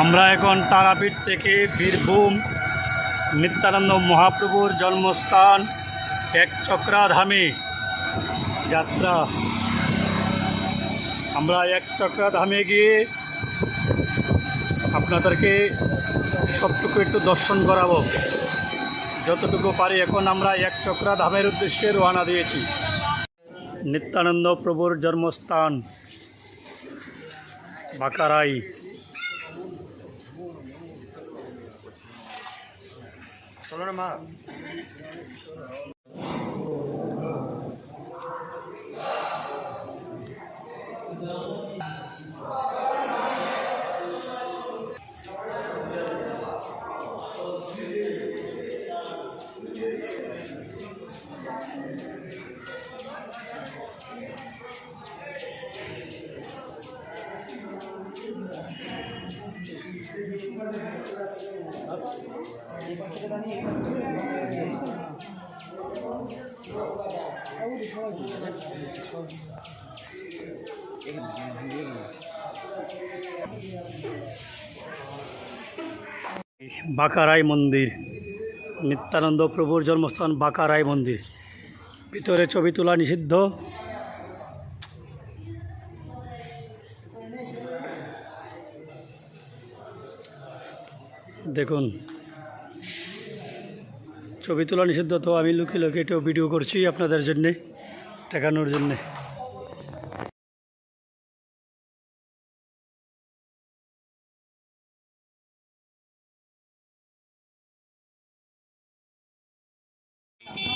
আমরা এখন তারাপীঠ থেকে বীরভূম নিত্যানন্দ মহাপ্রভুর জন্মস্থান এক চক্রাধামে যাত্রা। আমরা এক চক্রাধামে গিয়ে আপনাদেরকে সবটুকু একটু দর্শন করাবো। যতটুকু পারি এখন আমরা এক চক্রাধামের উদ্দেশ্যে রওনা দিয়েছি। নিত্যানন্দ প্রভুর জন্মস্থান বাকারাই சொல்லணுமா বাকারাই মন্দির নিত্যানন্দ প্রভুর জন্মস্থান বাকারাই মন্দির। ভিতরে ছবি তোলা নিষিদ্ধ। দেখুন ছবি তোলা নিষিদ্ধ, তো আমি লুকিয়ে লুকিয়ে এটাও ভিডিও করছি আপনাদের জন্যে, দেখানোর জন্যে।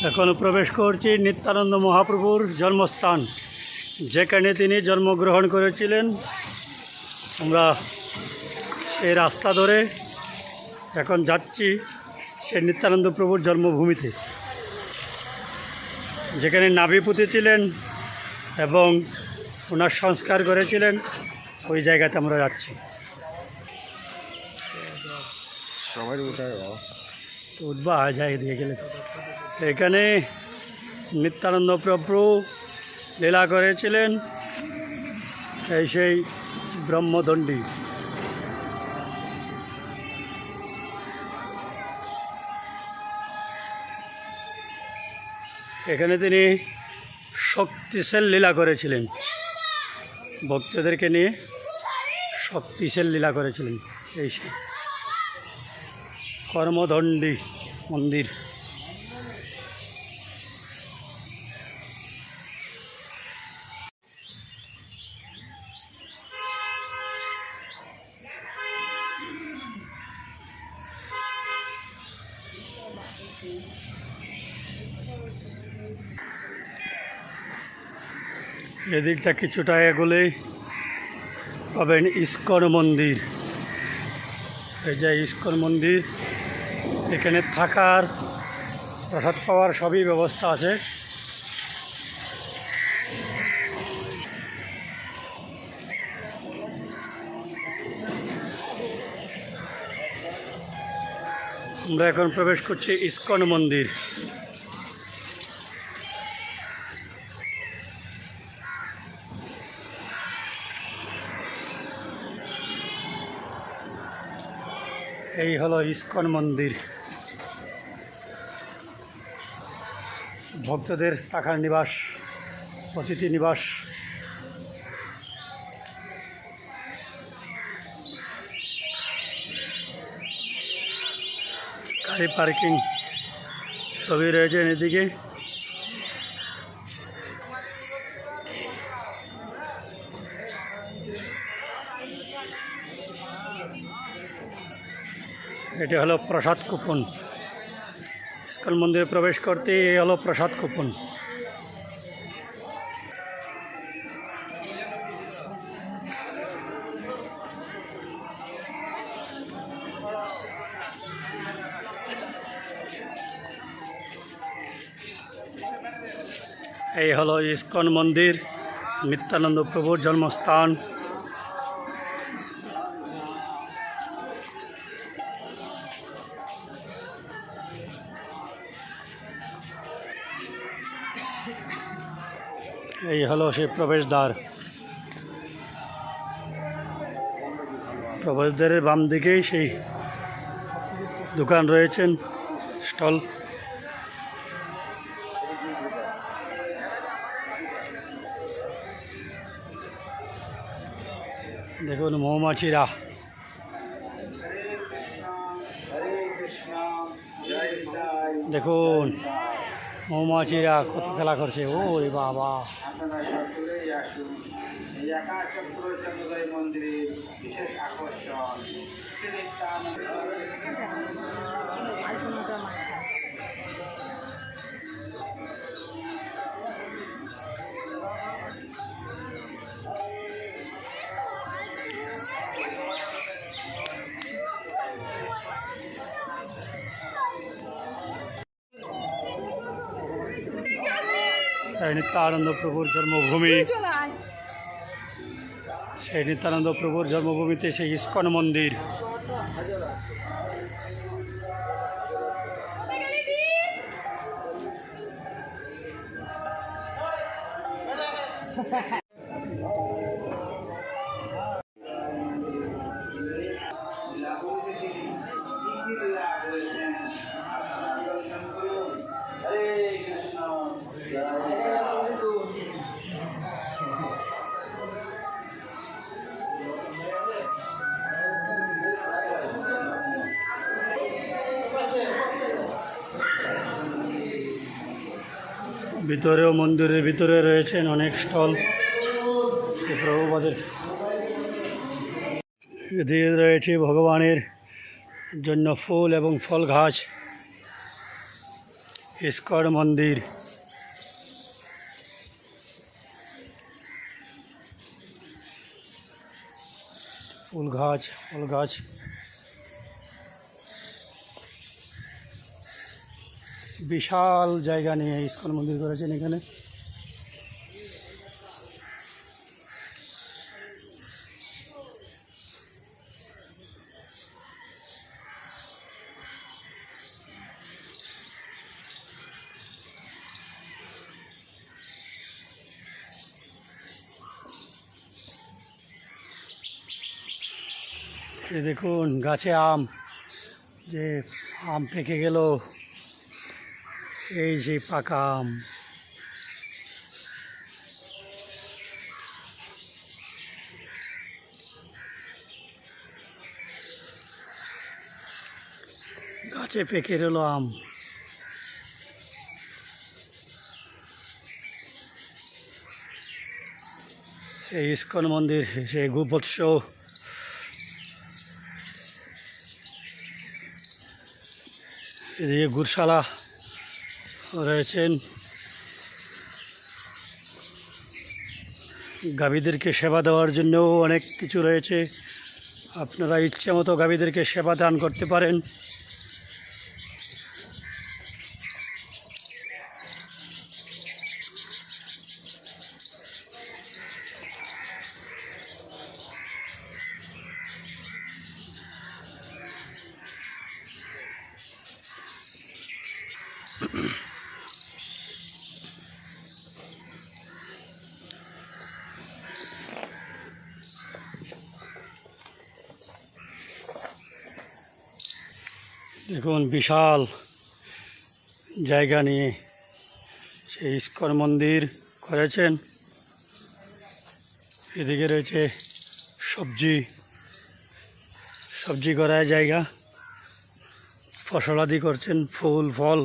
এখন প্রবেশ করছি নিত্যানন্দ মহাপ্রভুর জন্মস্থান, যেখানে তিনি জন্মগ্রহণ করেছিলেন। আমরা সেই রাস্তা ধরে এখন যাচ্ছি। সে নিত্যানন্দ প্রভুর জন্মভূমিতে। যেখানে নাভি পুঁতেছিলেন এবং ওনার সংস্কার করেছিলেন ওই জায়গাতে আমরা যাচ্ছি। সবাই উঠবা যায় দিয়ে গেলে এখানে নিত্যানন্দ প্রভু লীলা করেছিলেন এই সেই ব্রহ্মদণ্ডী। এখানে তিনি শক্তিশাল লীলা করেছিলেন। ভক্তদেরকে নিয়ে শক্তিশাল লীলা করেছিলেন। এই কর্মদণ্ডী মন্দির। এদিকটা কিছুটা এগোলেই পাবেন ইস্কন মন্দির। এই যে ইস্কন মন্দির, এখানে থাকার প্রসাদ পাওয়ার সবই ব্যবস্থা আছে। আমরা এখন প্রবেশ করছি ইস্কন মন্দির। এই হলো ইস্কন মন্দির। ভক্তদের থাকার নিবাস অতিথি নিবাস। গাড়ি পার্কিং সবই রয়েছে এদিকে। এটা হলো প্রসাদ কুপন। ইস্কন মন্দিরে প্রবেশ করতে এই হলো প্রসাদ কুপন। এই হলো ইস্কন মন্দির, নিত্যানন্দ প্রভুর জন্মস্থান। এই হলো সেই প্রবেশদ্বার। প্রবেশদ্বারের বাম দিকেই সেই দোকান রয়েছেন স্টল। দেখুন মৌমাছিরা। দেখুন মৌমাছিরা কত খেলা করছে ওই বাবা। আপনারা সকলেই আসুন। এই একাচক্র চন্দ্রদয় মন্দিরের বিশেষ আকর্ষণ। শ্রী সেই নিত্যানন্দ প্রভুর জন্মভূমি। সেই নিত্যানন্দ প্রভুর জন্মভূমিতে সেই ইস্কন মন্দির। ভিতরেও মন্দিরের ভিতরে রয়েছেন অনেক স্টল। প্রভুপাদের রয়েছে ভগবানের জন্য ফুল এবং ফল গাছ ইস্কর মন্দির। ফুল গাছ ফল গাছ বিশাল জায়গা নিয়ে ইস্কন মন্দির করেছেন এখানে। দেখুন গাছে আম। যে আম পেকে গেল। এই যে পাকা আম। গাছে পেকে রইল আম। সেই ইস্কন মন্দির, সেই গোবৎস। এদিকে গুরশালা রয়েছেন গাভীদেরকে সেবা দেওয়ার জন্যও অনেক কিছু রয়েছে। আপনারা ইচ্ছে মতো গাভীদেরকে সেবা দান করতে পারেন। দেখুন বিশাল জায়গা নিয়ে সেই ইস্কন মন্দির করেছেন। এদিকে রয়েছে সবজি সবজি করার জায়গা। ফসলাদি করছেন, ফুল, ফল,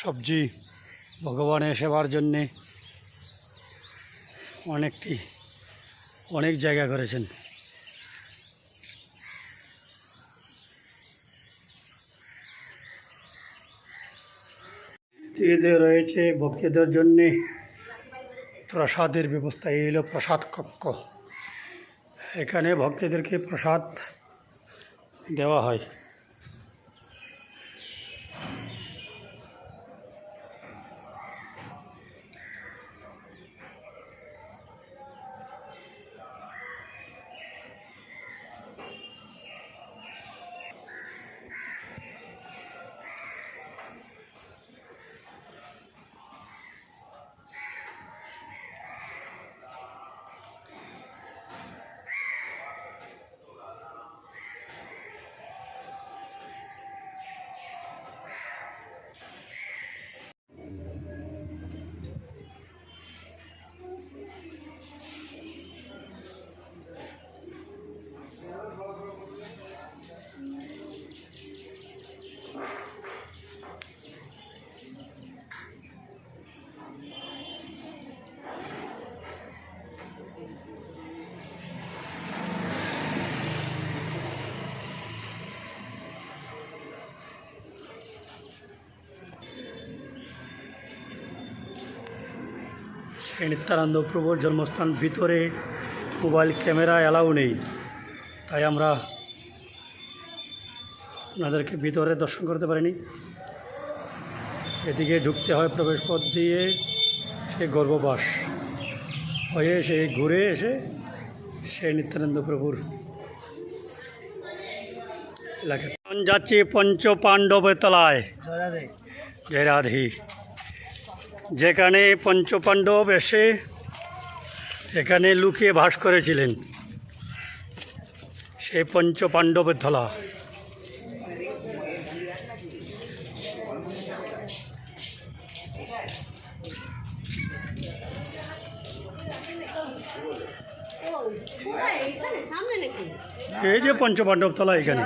সবজি ভগবানের সেবার জন্যে অনেকটি, অনেক জায়গা করেছেন। এতে রয়েছে ভক্তিদের জন্যে প্রসাদের ব্যবস্থা এই হলো প্রসাদ কক্ষ। এখানে ভক্তদেরকে প্রসাদ দেওয়া হয়। সেই নিত্যানন্দ প্রভুর জন্মস্থান ভিতরে মোবাইল ক্যামেরা অ্যালাউ নেই। তাই আমরা ওনাদেরকে ভিতরে দর্শন করতে পারিনি। এদিকে ঢুকতে হয় প্রবেশ পথ দিয়ে সে গর্ভবাস। হয়ে সে ঘুরে এসে সেই নিত্যানন্দ প্রভুর এলাকা যাচ্ছি পঞ্চ পাণ্ডবের তলায় জয় রাধি। যেখানে পঞ্চপাণ্ডব এসে এখানে লুকিয়ে বাস করেছিলেন সেই পঞ্চপাণ্ডবের ধলা। এই যে পঞ্চপাণ্ডব তলা এখানে।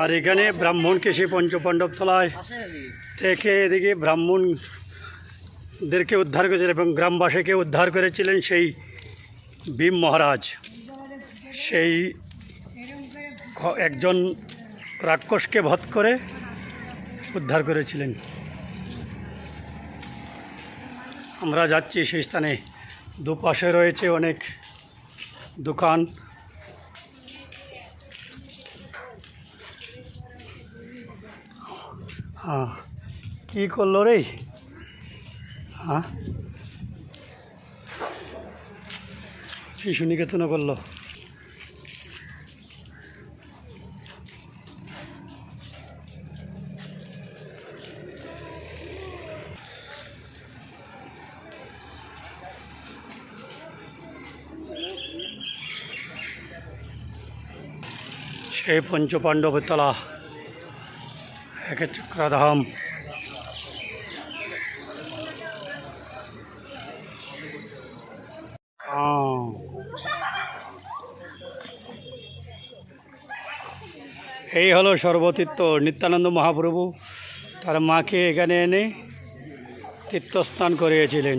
আর এখানে ব্রাহ্মণকে সেই পঞ্চপাণ্ডব তলায় থেকে এদিকে ব্রাহ্মণদেরকে উদ্ধার করেছিলেন এবং গ্রামবাসীকে উদ্ধার করেছিলেন সেই ভীম মহারাজ। সেই একজন রাক্ষসকে বধ করে উদ্ধার করেছিলেন। আমরা যাচ্ছি সেই স্থানে। দুপাশে রয়েছে অনেক দোকান। হ্যাঁ কী করল রে? হ্যাঁ শিশু নিকেতনে করল? সেই পঞ্চপাণ্ডবের তলা। একে চক্রাধাম। এই হলো সর্বতীর্থ নিত্যানন্দ মহাপ্রভু। তার মাকে এখানে এনে তীর্থস্নান করিয়েছিলেন।